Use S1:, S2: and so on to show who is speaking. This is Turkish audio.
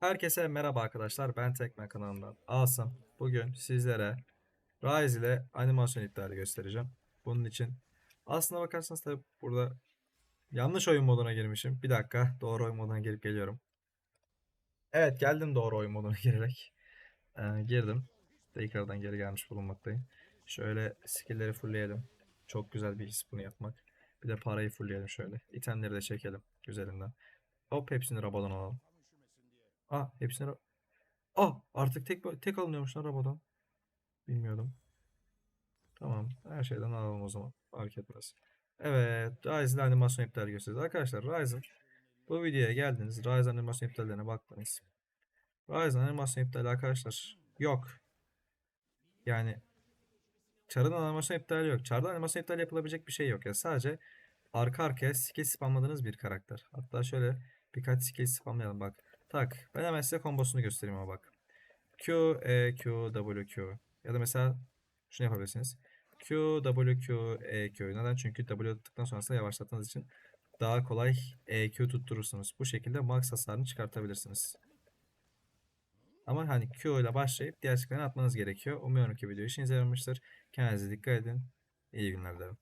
S1: Herkese merhaba arkadaşlar. Ben Tekmen kanalından Asım. Bugün sizlere Rise ile animasyon iptali göstereceğim. Bunun için aslına bakarsanız tabi burada yanlış oyun moduna girmişim. Bir dakika doğru oyun moduna girip geliyorum. Evet geldim doğru oyun moduna girerek. Ee, girdim. Tekrardan geri gelmiş bulunmaktayım. Şöyle skill'leri fullleyelim. Çok güzel bir his bunu yapmak. Bir de parayı fullleyelim şöyle. İtemleri de çekelim üzerinden. Hop hepsini rabadan alalım. Ah hepsini ra- Ah artık tek tek alınıyormuş lan rabadan. Bilmiyordum. Tamam her şeyden alalım o zaman. Fark etmez. Evet Ryze'de animasyon iptali göstereceğiz. Arkadaşlar Ryze'ın bu videoya geldiniz. Ryze animasyon iptallerine baktınız. Ryze animasyon iptali arkadaşlar yok. Yani Char'ın animasyon iptali yok. Char'da animasyon iptali yapılabilecek bir şey yok. Ya sadece arka arkaya skill spamladığınız bir karakter. Hatta şöyle birkaç skill spamlayalım bak. Tak. Ben hemen size kombosunu göstereyim ama bak. Q, E, Q, W, Q. Ya da mesela şunu yapabilirsiniz. Q, W, Q, E, Q. Neden? Çünkü W attıktan sonrasında yavaşlattığınız için daha kolay E, Q tutturursunuz. Bu şekilde max hasarını çıkartabilirsiniz. Ama hani Q ile başlayıp diğer skill'lerine atmanız gerekiyor. Umuyorum ki video işinize yaramıştır. Kendinize dikkat edin. İyi günler dilerim.